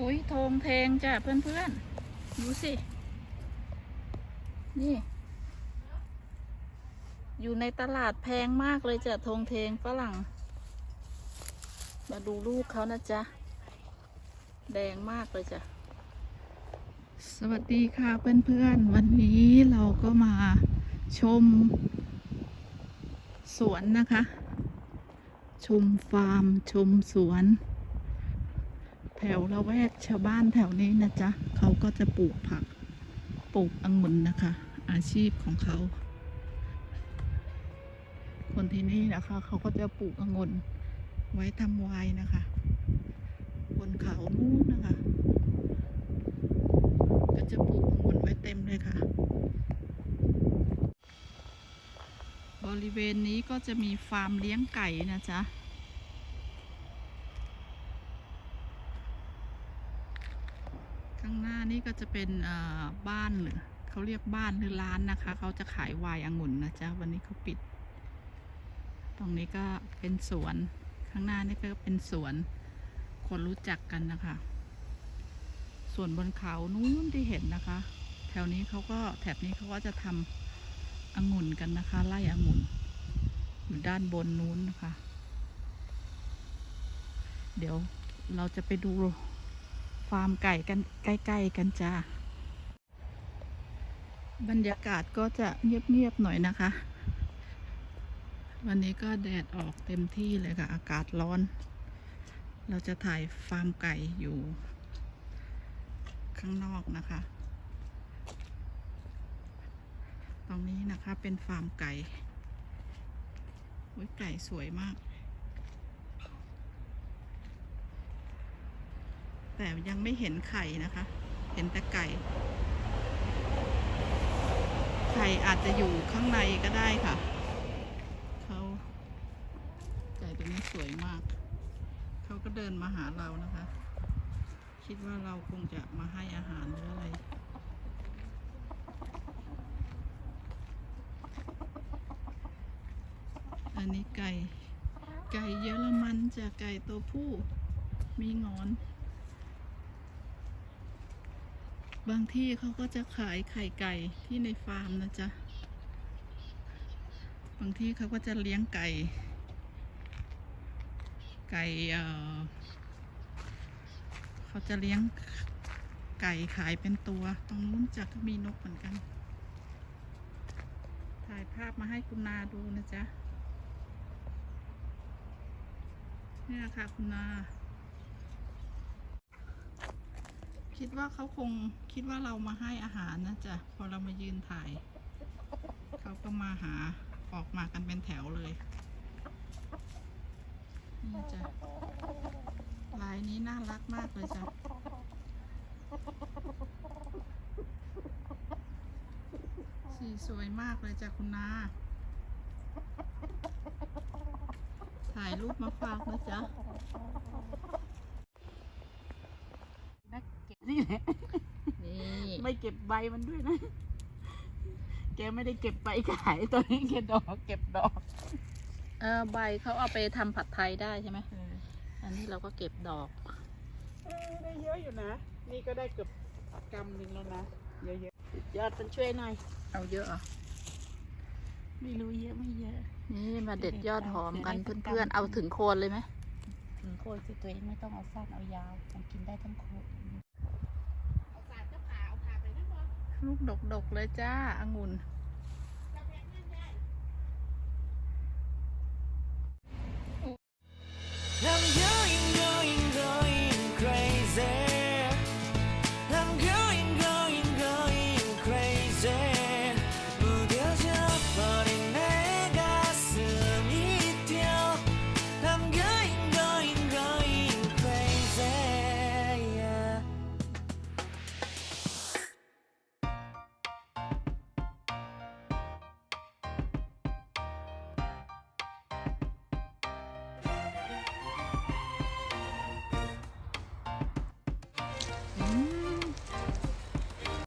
อุ้ยโทงเทงจ้ะเพื่อนๆ ดูสิ นี่ อยู่ในตลาดแพงมากเลยจ้ะโทงเทงฝรั่ง มาดูลูกเขานะจ๊ะ แดงมากเลยจ้ะ สวัสดีค่ะเพื่อนๆ วันนี้เราก็มาชม สวนนะคะ ชมฟาร์มชมสวน แถวละแวกชาวบ้านแถวนี้นะจ๊ะเขาก็จะปลูกผักปลูกองุ่นนะคะ อาชีพของเขา คนที่นี่นะคะ เขาก็จะปลูกองุ่นไว้ทำไวน์นะคะบนเขานู้นนะคะ ก็จะปลูกองุ่นไว้เต็มเลยค่ะ บริเวณนี้ก็จะมีฟาร์มเลี้ยงไก่นะจ๊ะ ข้างหน้านี่ ก็จะเป็นบ้านหรือเขาเรียกบ้านหรือร้านนะคะ เขาจะขายไวน์องุ่นนะจ๊ะ วันนี้เขาปิด ตรงนี้ก็เป็นสวน ข้างหน้านี่ก็เป็นสวน คนรู้จักกันนะคะ ส่วนบนเขานู้นที่เห็นนะคะ แถวนี้เขาก็แถบนี้เขาก็จะทำองุ่นกันนะคะ ไล่องุ่น อยู่ด้านบนนู้นนะคะ เดี๋ยวเราจะไปดู ฟาร์มไก่กันใกล้ๆกันจ้าบรรยากาศก็จะเงียบๆหน่อยนะคะ วันนี้ก็แดดออกเต็มที่เลยค่ะ อากาศร้อน เราจะถ่ายฟาร์มไก่อยู่ ข้างนอกนะคะ ตรงนี้นะคะเป็นฟาร์มไก่ไก่สวยมาก แต่ยังไม่เห็นไข่นะคะ เห็นแต่ไก่ ไข่อาจจะอยู่ข้างในก็ได้ค่ะ เขาไก่ตัวนี้สวยมาก เขาก็เดินมาหาเรานะคะ คิดว่าเราคงจะมาให้อาหารหรืออะไรอันนี้ไก่ ไก่เยอรมันจะไก่ตัวผู้ มีงอน บางที่เขาก็จะขายไข่ไก่ที่ในฟาร์มนะจ๊ะ บางที่เขาก็จะเลี้ยงไก่ ไก่เออเขาจะเลี้ยงไก่ขายเป็นตัว ตรงนู้นจะก็มีนกเหมือนกัน ถ่ายภาพมาให้คุณนาดูนะจ๊ะ เนี่ยค่ะคุณนา คิดว่าเขาคงคิดว่าเรามาให้อาหารนะจ๊ะพอเรามายืนถ่าย เขาก็มาหาออกมากันเป็นแถวเลยนี่จ้ะลายนี้น่ารักมากเลยจ้ะสีสวยมากเลยจ้ะคุณนาถ่ายรูปมาฝากนะจ๊ะ นักเก็บ นี่แหละ นี่ไม่เก็บใบมันด้วยนะ แกไม่ได้เก็บใบขายตัวนี้แกดอกเก็บดอกเออใบเขาเอาไปทำผัดไทยได้ใช่ไหม อันนี้เราก็เก็บดอก เออได้เยอะอยู่นะ นี่ก็ได้เกือบกำหนึ่งแล้วนะ เยอะๆยอดมันช่วยหน่อย เอาเยอะเหรอะไม่รู้เยอะไม่เยอะ นี่มาเด็ดยอดหอมกันเพื่อนๆ เอาถึงโคนเลยไหม ถึงโคนสิตัวเองไม่ต้องเอาสั้นเอายาว มันกินได้ทั้งโคนเอาสาดก็ผ่าเอาผ่าไปนะบอ ลูกดกๆเลยจ้าองุ่น